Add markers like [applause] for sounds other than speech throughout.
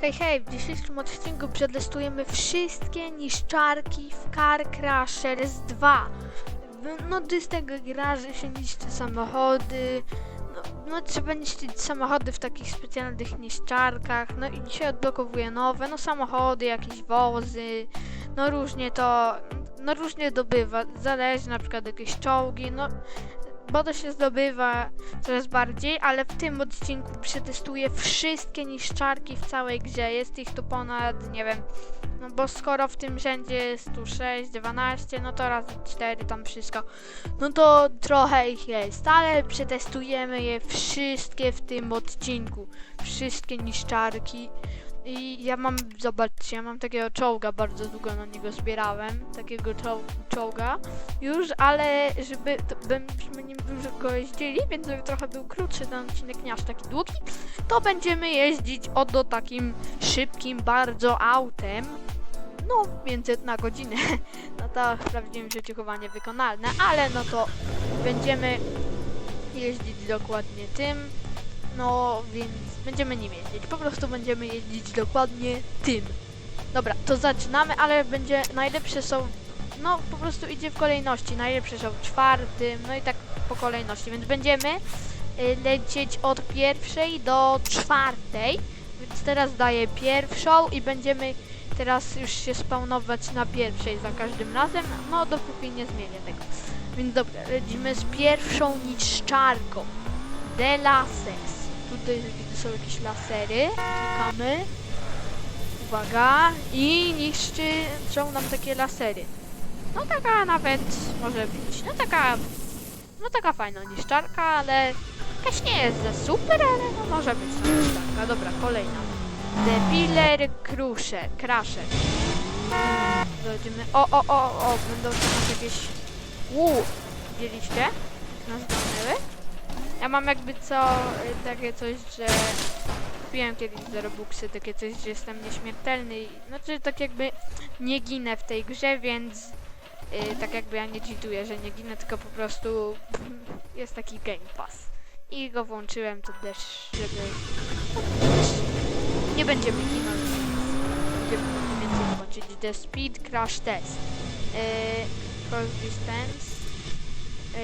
Hej, hej, w dzisiejszym odcinku przetestujemy wszystkie niszczarki w Car Crashers 2. W- No, to jest gra, że się niszczy samochody, no, no trzeba niszczyć samochody w takich specjalnych niszczarkach, no i dzisiaj odblokowuje nowe, no samochody, jakieś wozy, no różnie to, no różnie dobywa, zależy na przykład jakieś czołgi, no to się zdobywa coraz bardziej, ale w tym odcinku przetestuję wszystkie niszczarki w całej grze. Jest ich tu ponad, nie wiem, no bo skoro w tym rzędzie jest tu 6, 12, no to razy 4 tam wszystko, no to trochę ich jest, ale przetestujemy je wszystkie w tym odcinku. Wszystkie niszczarki. I ja mam, zobaczcie, ja mam takiego czołga, bardzo długo na niego zbierałem, takiego czoł czołga już, ale żeby, to, byśmy nim dużo jeździli, więc żeby trochę był krótszy ten odcinek, nie aż taki długi, to będziemy jeździć oto takim szybkim bardzo autem, no 500 na godzinę, [laughs] no to w prawdziwym życiu chyba niewykonalne, ale no to będziemy jeździć dokładnie tym, no więc będziemy nim jeździć, po prostu będziemy jeździć dokładnie tym. Dobra, to zaczynamy, ale będzie najlepsze są no po prostu idzie w kolejności. Najlepsze są w czwartym, no i tak po kolejności, więc będziemy y, lecieć od pierwszej do czwartej. Więc teraz daję pierwszą i będziemy teraz już się spawnować na pierwszej za każdym razem, no dopóki nie zmienię tego. Więc dobra, lecimy z pierwszą niszczarką. The Lases. Tutaj są jakieś lasery. Klikamy. Uwaga. I niszczą nam takie lasery. No taka nawet może być. No taka. No taka fajna niszczarka, ale jakaś nie jest za super, ale no może być ta niszczarka. Dobra, kolejna. The Pillar Crusher. Crusher. Zobaczymy. O, o, o, o, będą tu nas jakieś. Uuu, widzieliście? Nas gonęły? Ja mam jakby co y, takie coś, że kupiłem kiedyś za Robuxy takie coś, że jestem nieśmiertelny i znaczy tak jakby nie ginę w tej grze, więc y, tak jakby ja nie cheatuję, że nie ginę, tylko po prostu [laughs] jest taki Game Pass. I go włączyłem to też, żeby nie będziemy ginąć, będziemy więcej zobaczyć. The Speed Crash Test. Yy, cross Distance.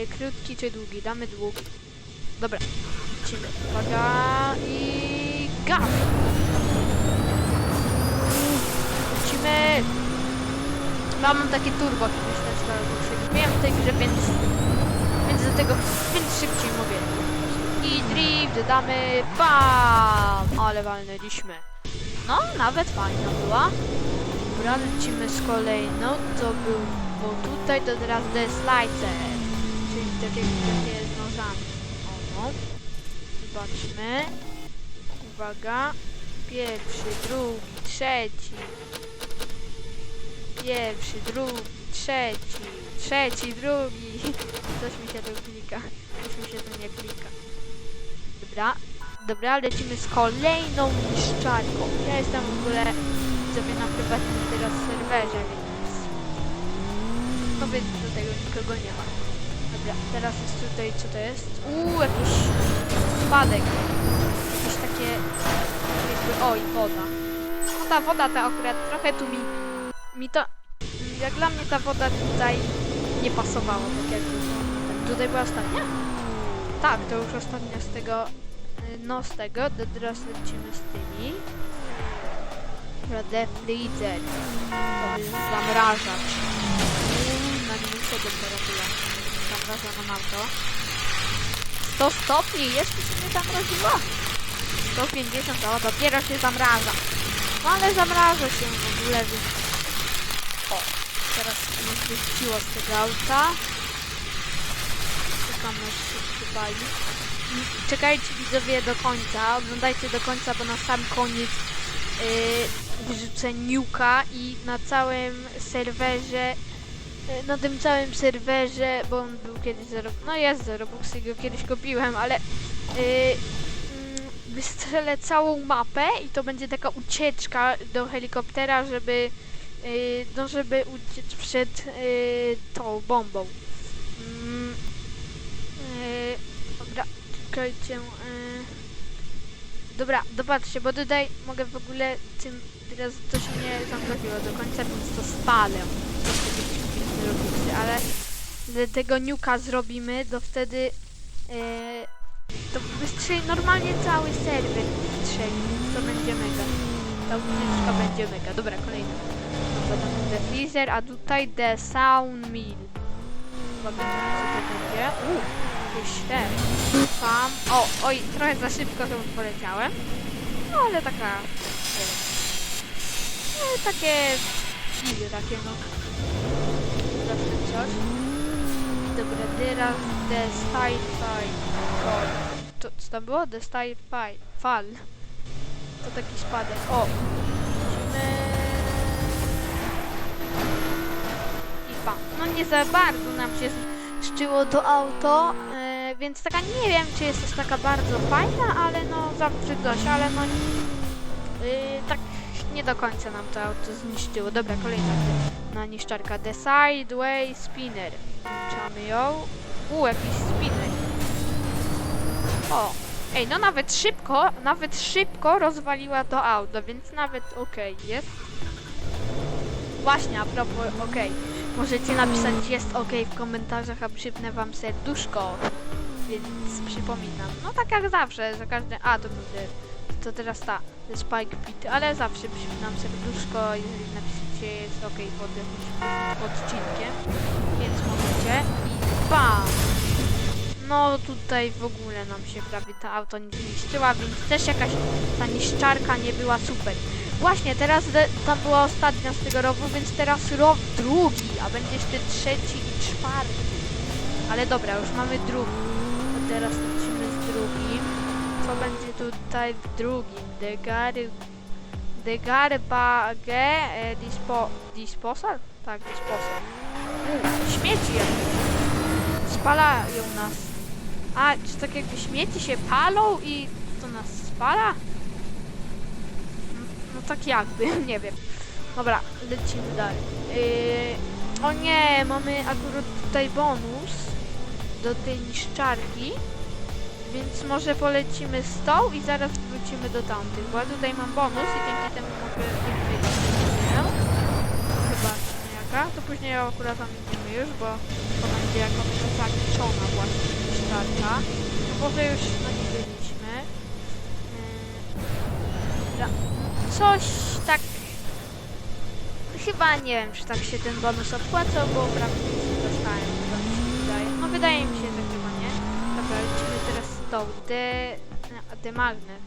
Yy, krótki czy długi? Damy długi. Dobra, lecimy. Uwaga i gaz! Lecimy! Mam takie turbo, kiedyś też to Miałem w tej grze, więc, więc do tego, więc szybciej mogę. I drift, damy bam! Ale walnęliśmy. No, nawet fajna była. Dobra, lecimy z kolejną, to był, bo tutaj to teraz The Slicer, czyli takie, takie. Zobaczmy. Uwaga. Pierwszy, drugi, trzeci. Pierwszy, drugi, trzeci. Trzeci, drugi. [laughs] Coś mi się tu klika. Coś mi się tu nie klika. Dobra. Dobra, lecimy z kolejną niszczarką. Ja jestem w ogóle sobie na prywatnym teraz serwerze, więc... No więc do tego nikogo nie ma. Dobra, teraz jest tutaj, co to jest? Uuu, jakiś spadek. Jakieś takie, jakby, oj, woda. No ta woda ta akurat trochę tu mi, mi to, jak dla mnie ta woda tutaj nie pasowała, tak jakby. Tutaj była ostatnia? Tak, to już ostatnia z tego, y, no z tego, teraz lecimy z tymi. Dobra, The Freezer. To jest zamrażacz. Na temperatura. Zamraża nam auto. 100 stopni, jeszcze się nie zamroziło. 150, o dopiero się zamraża. No ale zamraża się w ogóle, więc... O, teraz mnie wyściło z tego auta. Czekamy aż się Czekajcie widzowie do końca, oglądajcie do końca, bo na sam koniec yy, wyrzucę niuka i na całym serwerze na tym całym serwerze, bo on był kiedyś za no jest za Robuxy, go kiedyś kupiłem, ale yy, wystrzelę całą mapę i to będzie taka ucieczka do helikoptera, żeby yy, no żeby uciec przed yy, tą bombą. Yy, dobra, czekajcie. Yy. Dobra, zobaczcie, bo tutaj mogę w ogóle tym, teraz to się nie zamroziło do końca, więc to spalę. Robicy, ale gdy tego niuka zrobimy, to wtedy e, to wystrzeli normalnie cały serwer wystrzeli, to będzie mega. Ta ucieczka będzie mega. Dobra, kolejny. Dobra, tam The Freezer, a tutaj The Sound Mill. Zobaczymy co to będzie. Uuu, jakieś te. Tam. O, oj, trochę za szybko chyba poleciałem. No ale taka. No, takie. Easy takie no. Zawsze coś. Dobra, teraz The Style Fight. To, co tam było? The Style Fight. Fall. To taki spadek. O! I pa. No nie za bardzo nam się szczyło to auto, e, więc taka nie wiem, czy jest też taka bardzo fajna, ale no zawsze coś, ale no e, tak nie do końca nam to auto zniszczyło. Dobra, kolejna na niszczarka. The Sideway Spinner. Włączamy ją. U, jakiś spinner. O, ej, no nawet szybko, nawet szybko rozwaliła to auto, więc nawet okej jest. Właśnie, a propos okej. Możecie napisać jest ok w komentarzach, a przypnę wam serduszko. Więc przypominam. No tak jak zawsze, za każde. A to będzie. To teraz ta, the Spike Pit, ale zawsze przypinam serduszko, jeżeli napiszecie jest ok pod jakimś odcinkiem. Więc możecie. I bam! No tutaj w ogóle nam się prawie ta auto nie zniszczyła, więc też jakaś ta niszczarka nie była super. Właśnie, teraz tam była ostatnia z tego roku, więc teraz rok drugi, a będzie jeszcze trzeci i czwarty. Ale dobra, już mamy drugi. To teraz lecimy z drugim. Co będzie tutaj w drugim? Degary... Degarbage e, dispo, disposal? Tak, disposal. U, śmieci jakieś. Spalają nas. A, czy tak jakby śmieci się palą i to nas spala? No tak jakby, [laughs] nie wiem. Dobra, lecimy dalej. Yy, o nie, mamy akurat tutaj bonus do tej niszczarki. Więc może polecimy z tą i zaraz wrócimy do tamtych, bo ja tutaj mam bonus i dzięki temu mogę więcej. Chyba jaka. To później akurat tam idziemy już, bo to będzie jakoś zakończona właśnie niszczarka. No Może już na nie byliśmy. Yy. Coś tak... Chyba nie wiem, czy tak się ten bonus opłacał, bo prawie nic nie dostałem. No wydaje mi się, że chyba nie. Dobra, lecimy teraz z tą. The, the Magnet.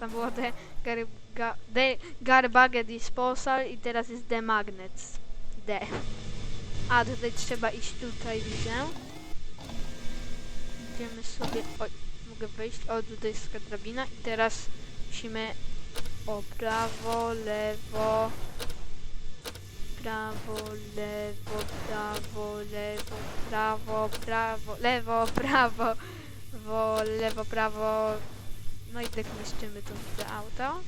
Tam było The, gar, ga, the Garbage Disposal i teraz jest The Magnets. D. A, tutaj trzeba iść tutaj, widzę. Idziemy sobie... Oj, mogę wejść. O, tutaj jest taka drabina i teraz musimy... O, prawo, lewo... Prawo, lewo, prawo, lewo, prawo, prawo, lewo, prawo, wo, lewo, prawo. No i tak niszczymy to auto.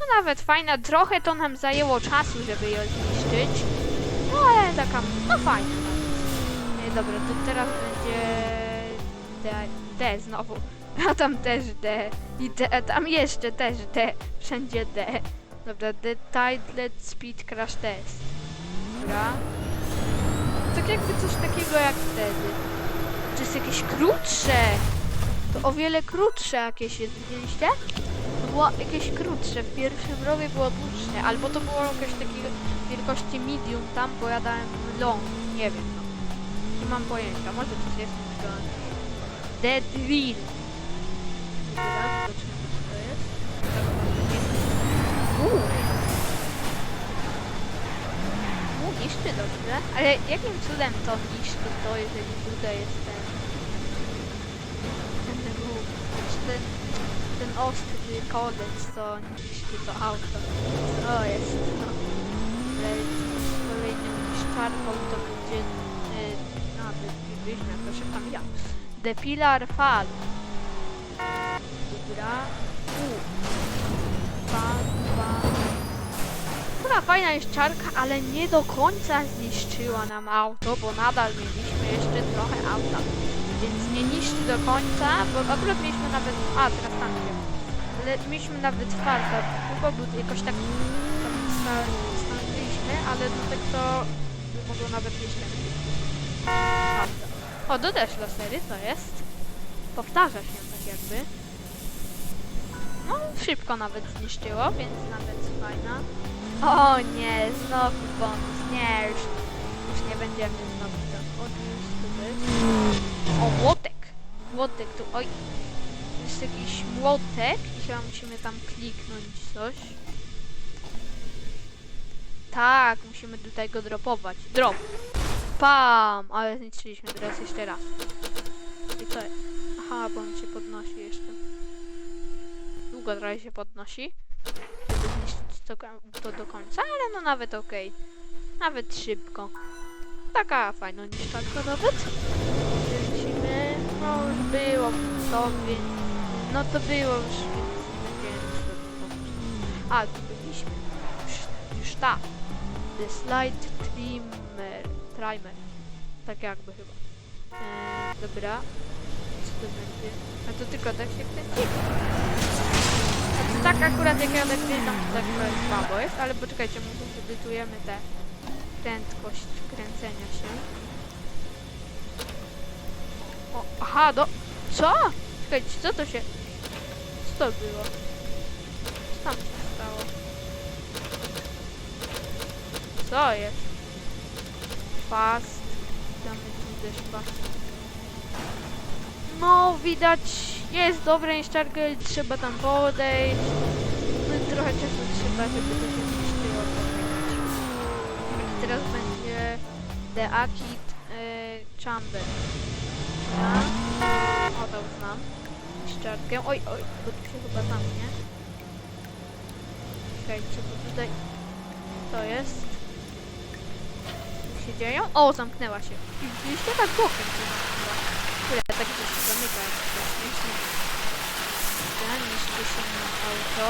No nawet fajna, trochę to nam zajęło czasu, żeby je zniszczyć. No ale taka, no fajna. Nie, dobra, to teraz będzie D, D znowu. [laughs] A tam też D. I D, a tam jeszcze też D. Wszędzie D. Dobra, The Tidlet Speed Crash Test. Dobra. Tak jakby coś takiego jak wtedy. To jest jakieś krótsze. To o wiele krótsze jakieś jest, widzieliście? To było jakieś krótsze. W pierwszym rowie było dłuższe. Albo to było jakieś takiej wielkości medium tam, bo ja dałem long. Nie wiem, no. Nie mam pojęcia. Może coś jest takiego. Dead Drill. Uuu. Uuu, niszczy dobrze. Ale jakim cudem to niszczy to, jeżeli tutaj jest ten łuk? Czy ten, ten ostry kodeks, co niszczy to auto. O, jest no. Ale kolejną niszczarką to będzie... Yy, a, byliśmy, to szukam ja. The Pillar Fall. Dobra. Fall, fall. Która fajna jest czarka, ale nie do końca zniszczyła nam auto, bo nadal mieliśmy jeszcze trochę auta. Więc nie niszczy do końca, bo akurat mieliśmy nawet... A, teraz tam idziemy. ale mieliśmy nawet farta, chyba był jakoś tak stanęliśmy, ale no tak to mogło nawet być lepiej. O, dodasz lasery, to jest. Powtarza się tak jakby. No, szybko nawet zniszczyło, więc nawet fajna. O nie, znowu bonus, nie, już, już nie będziemy znowu to odniósł O, młotek! Młotek tu, oj, jest jakiś młotek chyba musimy tam kliknąć coś. Tak, musimy tutaj go dropować. Drop. Pam! Ale zniszczyliśmy teraz jeszcze raz. I co? Aha, bo on się podnosi jeszcze. Długo trochę się podnosi. Żeby zniszczyć to, to do końca, ale no nawet okej. Nawet szybko. Taka fajna niszczarka nawet. Lecimy. No już było to, więc... No to było już, więc. A, tu byliśmy. Już, już ta. The Slide Trimmer. Trimer. Tak jakby chyba. Eee, dobra. Co to będzie? A to tylko tak się kręci? A tak akurat jak ja nakręcam, to tak słabo jest, ale poczekajcie, może zedytujemy tę prędkość kręcenia się. O, aha, do... Co? Czekajcie, co to się... Co to było? Co tam się stało? Co jest? Fast. Damy tu też fast. No, widać, jest dobra niszczarka, trzeba tam podejść. No trochę czasu trzeba, żeby to się zniszczyło. I teraz będzie The Akid y, Chamber. Ja. O, to już znam. Niszczarkę. Oj, oj, bo tu się chyba zamknie. Czekajcie, bo tutaj... To jest. Tu się dzieją? O, zamknęła się. Widzieliście tak bokiem się zamknęła. Tyle, tak to się zamyka śmiesznie. Dobra, niszczy się na auto.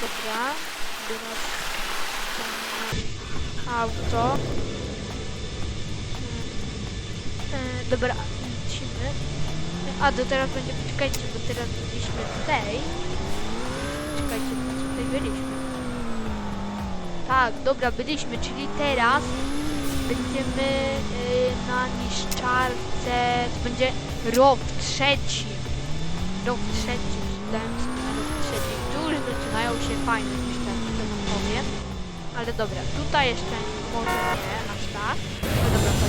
Dobra. Teraz auto. E, dobra, lecimy. A, to teraz będzie, poczekajcie, bo teraz byliśmy tutaj. Czekajcie, bo tutaj byliśmy. Tak, dobra, byliśmy, czyli teraz będziemy y, na niszczarce, to będzie rok trzeci. Rok trzeci, dałem sobie na rok trzeci. Tu zaczynają się niszczarki, to wam powiem. Ale dobra, tutaj jeszcze może nie, aż tak. No dobra, to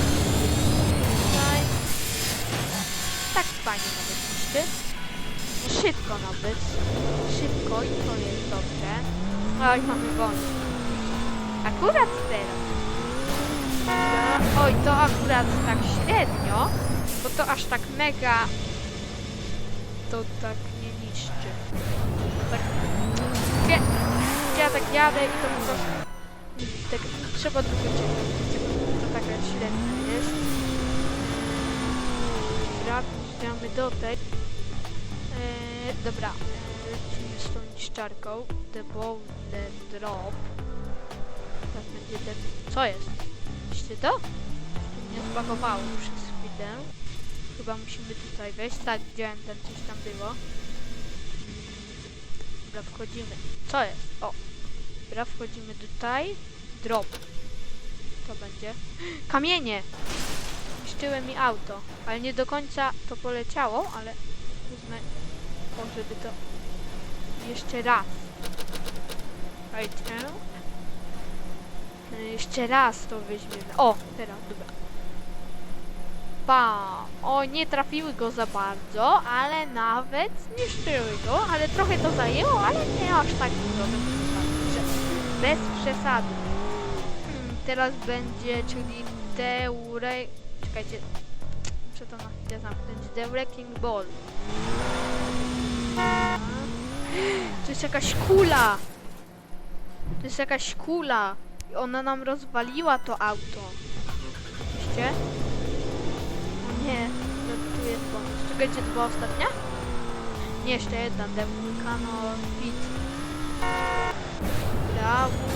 tutaj. Tak fajnie nawet niszczy. Szybko nawet. Szybko i to jest dobrze. Oj, mamy wolność. Akurat teraz. Oj, to akurat tak średnio, bo to aż tak mega to tak nie. To tak... Wie, ja tak jadę i to po prostu... Tak, trzeba wiecie, bo to taka średnia jest. Dobra, wjeżdżamy do tej. Eee, dobra, lecimy z tą niszczarką. The Boulder Drop. Teraz będzie ten... Co jest? Widzicie to? Tu mnie zbagowało przez chwilę. Chyba musimy tutaj wejść. Tak, widziałem tam coś tam było. Dobra, wchodzimy. Co jest? O! Dobra, wchodzimy tutaj. Drop. To będzie. [gasps] Kamienie! Niszczyły mi auto. Ale nie do końca to poleciało, ale wezmę... O, żeby to... Jeszcze raz. Right. Y, Jeszcze raz to weźmiemy. O, teraz, dobra. Bam! O, nie trafiły go za bardzo, ale nawet zniszczyły go, ale trochę to zajęło, ale nie aż tak dużo, bez przesady. Hmm, teraz będzie, czyli Deure... Czekajcie, muszę to na chwilę zamknąć. The Wrecking Ball. To jest jakaś kula! To jest jakaś kula! I ona nam rozwaliła to auto. Widzicie? Nie, to tu jest bonus. Czekajcie, to była ostatnia? Nie, jeszcze jedna. The Vulcano Pit. Brawo.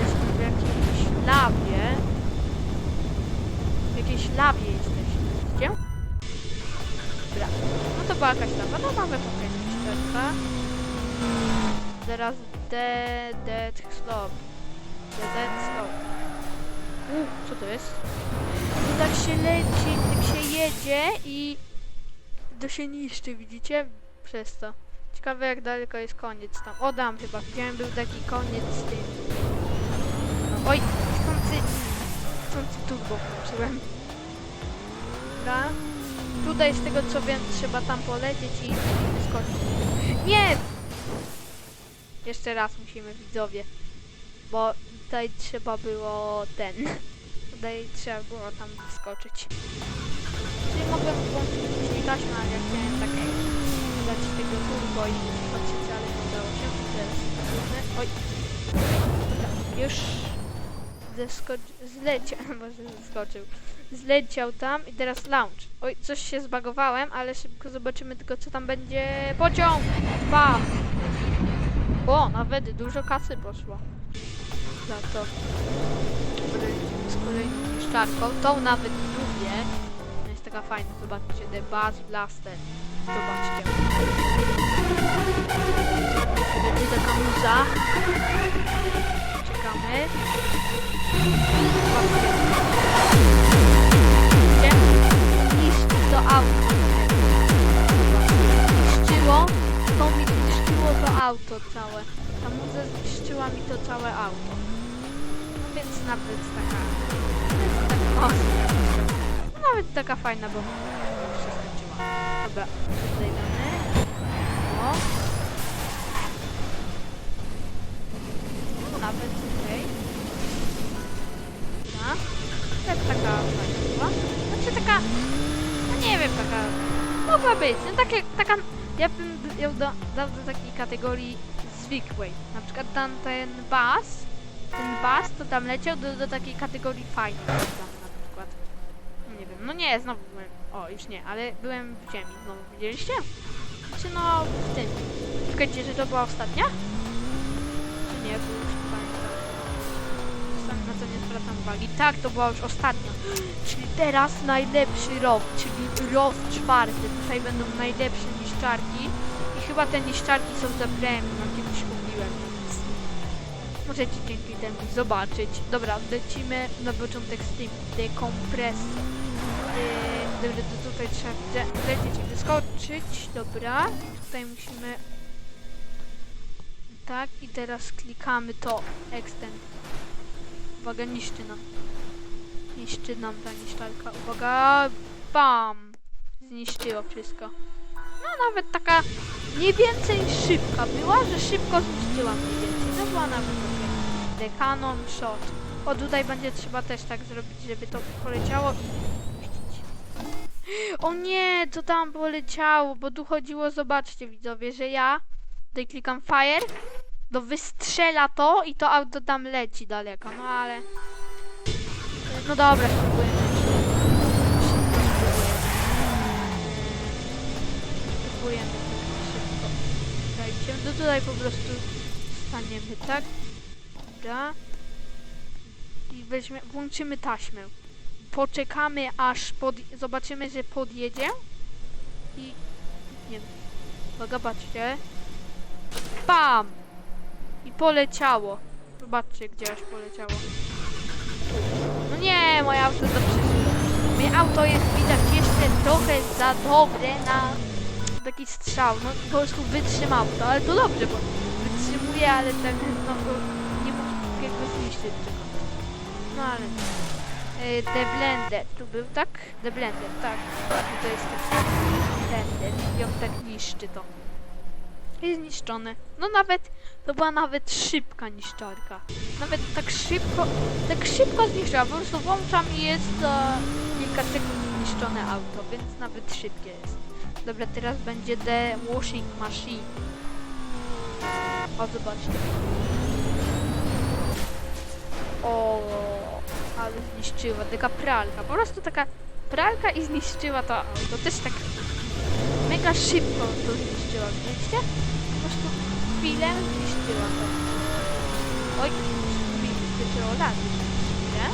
Jesteśmy w jakiejś lawie. jakiejś lawie jesteśmy. Widzicie? Dobra. No to była jakaś lawa. No mamy okej, okay, Teraz the dead slope. The dead slope. U, co to jest? I tak się leci, tak się jedzie i to się niszczy, widzicie? Przez to. Ciekawe jak daleko jest koniec tam. O, dam chyba. Widziałem, był taki koniec z tym. No, oj, chcący... Chcący turbo włączyłem. Dobra. Tutaj z tego co wiem, trzeba tam polecieć i wyskoczyć. Nie! Jeszcze raz musimy, widzowie. Bo tutaj trzeba było ten. [laughs] Tutaj trzeba było tam wyskoczyć. Czyli mogłem włączyć wcześniej taśmę, ale ja chciałem takie dać tego turbo i patrzeć, ale nie udało się. Teraz. Oj. Już zleciał, [laughs] może zeskoczył. Zleciał tam i teraz launch. Oj, coś się zbagowałem, ale szybko zobaczymy tylko co tam będzie. Pociąg! Bam! O, nawet dużo kasy poszło. Za to. Z kolejną niszczarką. Tą nawet lubię. To jest taka fajna. Zobaczcie, The Buzz Blaster. Zobaczcie. Będzie taka muza. Czekamy. Zobaczcie. Niszczy to auto. Niszczyło. To mi zniszczyło to auto całe. Ta muza zniszczyła mi to całe auto. Więc nawet taka... Nawet taka o, nawet taka fajna, bo się skończyła. Dobra, tutaj damy. O. No nawet okej. Dobra. Też taka fajna była. Znaczy taka... No nie wiem, taka... Mogła być. No takie, taka... Ja bym ją da, dał do takiej kategorii zwykłej. Na przykład tam ten bas, ten bas to tam leciał do, do takiej kategorii fajnej. Na przykład. No nie wiem, no nie, znowu byłem. O, już nie, ale byłem w ziemi znowu, widzieliście? Czy no w tym. Czekajcie, że to była ostatnia? Czy nie, bo już pamiętam. Na to nie zwracam uwagi. Tak, to była już ostatnia. [gasps] Czyli teraz najlepszy rok, czyli rok czwarty. Tutaj będą najlepsze niszczarki. I chyba te niszczarki są za premium, możecie dzięki temu zobaczyć. Dobra, lecimy na początek z tym dekompresją. Yy, dobra, to tutaj trzeba wle- wlecieć i wyskoczyć. Dobra, tutaj musimy... Tak, i teraz klikamy to. Extend. Uwaga, niszczy nam. Niszczy nam ta niszczarka. Uwaga, bam! Zniszczyło wszystko. No nawet taka mniej więcej szybka była, że szybko zniszczyła mniej więcej. No była nawet okej. The Cannon Shot. O tutaj będzie trzeba też tak zrobić, żeby to poleciało. O nie, to tam poleciało, bo tu chodziło, zobaczcie widzowie, że ja tutaj klikam Fire, to wystrzela to i to auto tam leci daleko, no ale... No dobra, spróbujemy. Spróbujemy szybko. Dajcie, no tutaj po prostu staniemy, tak? Dobra. I weźmie, włączymy taśmę. Poczekamy aż pod, zobaczymy, że podjedzie. I nie wiem. Patrzcie. Bam! I poleciało. Zobaczcie, gdzie aż poleciało. No nie, moje auto do przodu. Moje auto jest widać jeszcze trochę za dobre na taki strzał. No po prostu wytrzymało to, ale to dobrze, bo wytrzymuje, ale tak no to zniszczyć tylko. No ale yy, The Blender, tu był tak? The Blender, tak. I to jest taki Blender i on tak niszczy to. Jest zniszczone. No nawet, to była nawet szybka niszczarka. Nawet tak szybko, tak szybko zniszczyła. Po prostu włączam i jest za kilka sekund zniszczone auto, więc nawet szybkie jest. Dobra, teraz będzie The Washing Machine. O, zobaczcie. O, ale zniszczyła. Taka pralka. Po prostu taka pralka i zniszczyła to auto. Też tak mega szybko to zniszczyła. Widzicie? Po prostu chwilę zniszczyła to. Oj, zaczęło latać. Nie?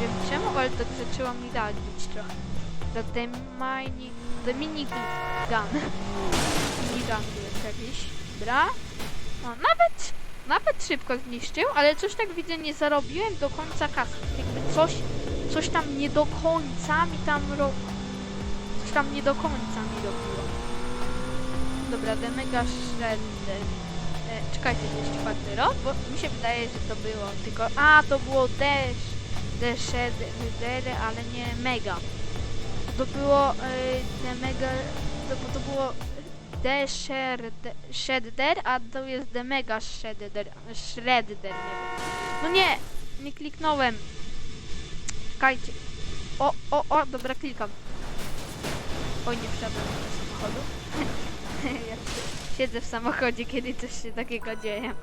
wiem czemu, ale tak zaczęło mi radzić trochę. Za The Mini... The Mini Gun. Mini Gun jest jakiś. Dobra. No, nawet... Nawet szybko zniszczył, ale coś tak widzę nie zarobiłem do końca kasy. Jakby coś... Coś tam nie do końca mi tam ro... Coś tam nie do końca mi robiło. Dobra, The Mega Shredder. E, czekajcie, jest czwarty rok, bo mi się wydaje, że to było tylko... A, to było Dash Shredder, ale nie Mega. To było e, Mega... To, to było The Shredder, a to jest The Mega Shredder, Shredder, nie wiem. No nie, nie kliknąłem. Czekajcie. O, o, o, dobra, klikam. Oj, nie wsiadłem do samochodu. [laughs] ja si- siedzę w samochodzie, kiedy coś się takiego dzieje.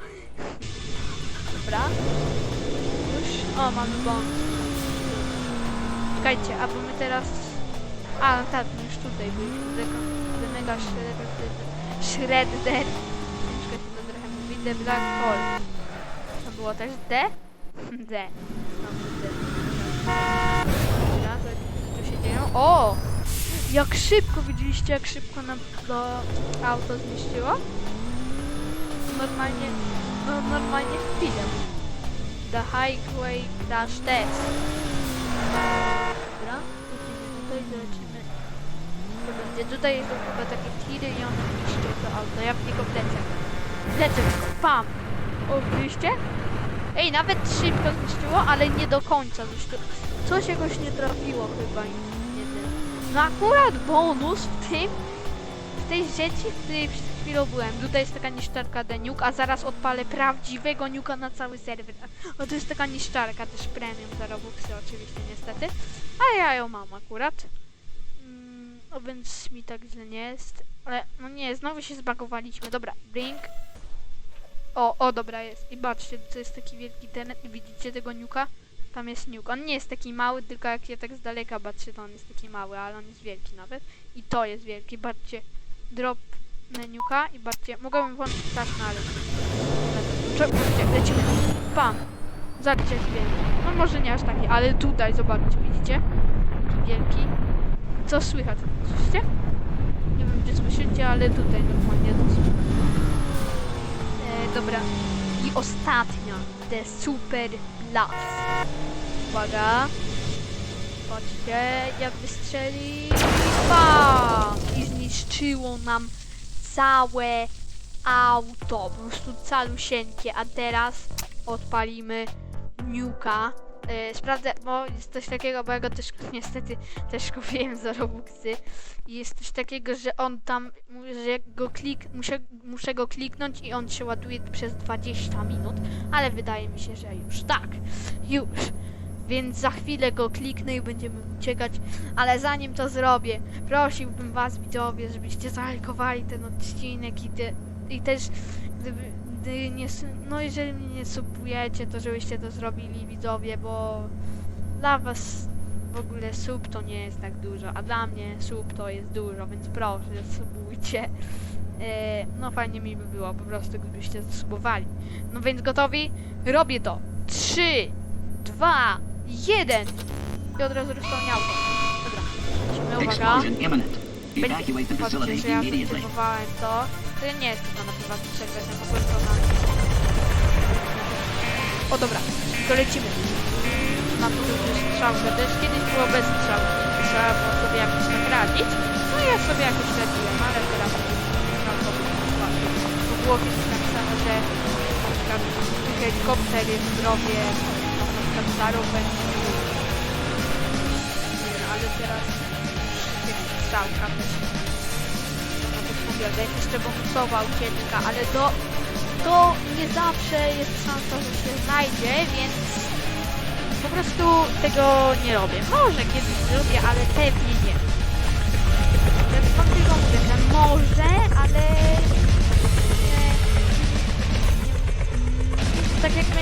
Dobra. Już. O, mamy bąk. Czekajcie, a bo my teraz... A, no tak, my już tutaj byliśmy. The mega shredder. Shredder. Ciężko się to trochę mówi. The Black Hole. To było też D? D. [laughs] Znowu D. Dobra, to tu się dzieje? O! Jak szybko, widzieliście jak szybko nam to auto zniszczyło? Normalnie, no normalnie chwilę. The Highway Crash Test. Dobra, lecimy tutaj, zobaczymy. Będzie. Tutaj są chyba takie tiry i one niszczą to auto, jak w niego wlecę. Wlecę, pam! O, widzieliście? Ej, nawet szybko zniszczyło, ale nie do końca zniszczyło. Coś jakoś nie trafiło chyba i nie wiem. No akurat bonus w tym, w tej rzeczy, w której przed chwilą byłem. Tutaj jest taka niszczarka Deniuk, a zaraz odpalę prawdziwego niuka na cały serwer. O, to jest taka niszczarka, też premium za Robuxy oczywiście niestety, ale ja ją mam akurat. No więc mi tak źle nie jest. Ale no nie, znowu się zbagowaliśmy. Dobra, blink. O, o dobra jest. I patrzcie, to jest taki wielki ten. Widzicie tego niuka? Tam jest niuk. On nie jest taki mały, tylko jak je tak z daleka patrzę, to on jest taki mały, ale on jest wielki nawet. I to jest wielki. Patrzcie, drop niuka i patrzcie, mogłabym włączyć tak, no ale... Czekajcie, lecimy. Pam. Zobaczcie, jest wielki. No może nie aż taki, ale tutaj, zobaczcie, widzicie? Taki wielki. Co słychać? Słyszycie? Nie wiem, czy słyszycie, ale tutaj normalnie to słychać. E, dobra. I ostatnia. The Super Blast. Uwaga. Patrzcie, jak wystrzeli. Bam! I zniszczyło nam całe auto. Po prostu calusieńkie. A teraz odpalimy Nuka. E, sprawdzę, bo jest coś takiego, bo ja go też niestety też [laughs] kupiłem za Robuxy. I jest coś takiego, że on tam, że jak go klik, muszę, muszę go kliknąć i on się ładuje przez 20 minut, ale wydaje mi się, że już tak, już. Więc za chwilę go kliknę i będziemy uciekać, ale zanim to zrobię, prosiłbym was widzowie, żebyście zalajkowali ten odcinek i, te, i też gdyby, gdy nie, no jeżeli mnie nie subujecie, to żebyście to zrobili widzowie, bo dla was w ogóle sub to nie jest tak dużo, a dla mnie sub to jest dużo, więc proszę, [laughs] subujcie. E, no fajnie mi by było po prostu, gdybyście zasubowali. No więc gotowi? Robię to. 3, 2, 1 i od razu rozpełniał. Dobra, uwaga. Będzie, patrzcie, facility że ja zaktywowałem to. To nie jest tylko na prywatny serwer, to po prostu na... O dobra, to lecimy. Na to już strzałkę też. Kiedyś było bez strzałki. Trzeba było sobie jakoś tak radzić. No ja sobie jakoś radziłem, ale teraz no to było kiedyś napisane, że na przykład helikopter jest zdrowie, na przykład zarówek. Ale teraz strzałka też na to powiada, jak jeszcze bonusowa ucieczka, ale to, to nie zawsze jest szansa, że się znajdzie, więc po prostu tego nie robię. Może kiedyś zrobię, ale pewnie nie. Jak wam tylko mówię, że może, ale tak jakby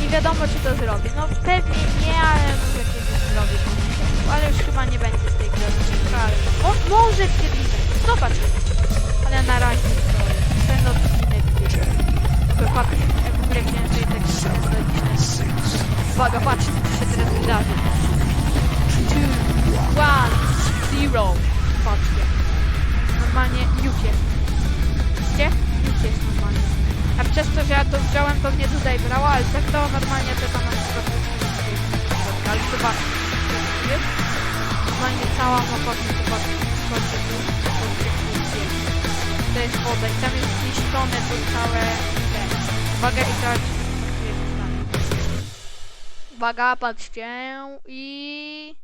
nie wiadomo czy to zrobię. No pewnie nie, ale może kiedyś zrobię. Ale już chyba nie będzie z tej gry odcinka, ale mo może kiedyś. Zobaczymy. Ale na razie to ten odcinek Tylko patrzcie, jak w ogóle chciałem sobie tak średnio Uwaga, patrzcie, co się teraz wydarzy. 2, 1, 0. Patrzcie. Normalnie jest. Widzicie? Już jest normalnie. A przez to, że ja to wziąłem, to mnie tutaj brało, ale tak to normalnie to tam na przykład Ale zobaczcie. Jest? Normalnie cała tu. Zobaczcie tu jest. To jest woda i tam jest zniszczone to całe... te. Uwaga i teraz... Uwaga, patrzcie i...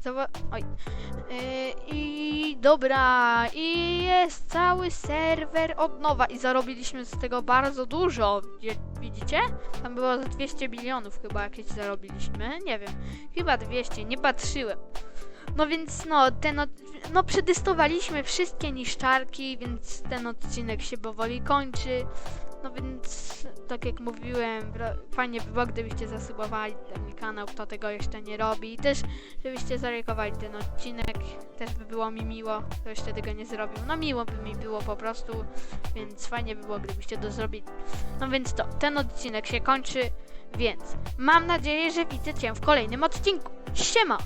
Zoba... Oj. Yy, I dobra, i jest cały serwer od nowa i zarobiliśmy z tego bardzo dużo. Widzicie? Tam było za 200 milionów chyba jakieś zarobiliśmy. Nie wiem, chyba 200, nie patrzyłem. No więc no, ten od... no przetestowaliśmy wszystkie niszczarki, więc ten odcinek się powoli kończy. No więc, tak jak mówiłem, fajnie by było, gdybyście zasubowali ten kanał, kto tego jeszcze nie robi. I też, żebyście zareagowali ten odcinek, też by było mi miło, kto jeszcze tego nie zrobił. No miło by mi było po prostu, więc fajnie by było, gdybyście to zrobili. No więc to, ten odcinek się kończy, więc mam nadzieję, że widzę Cię w kolejnym odcinku. Siema!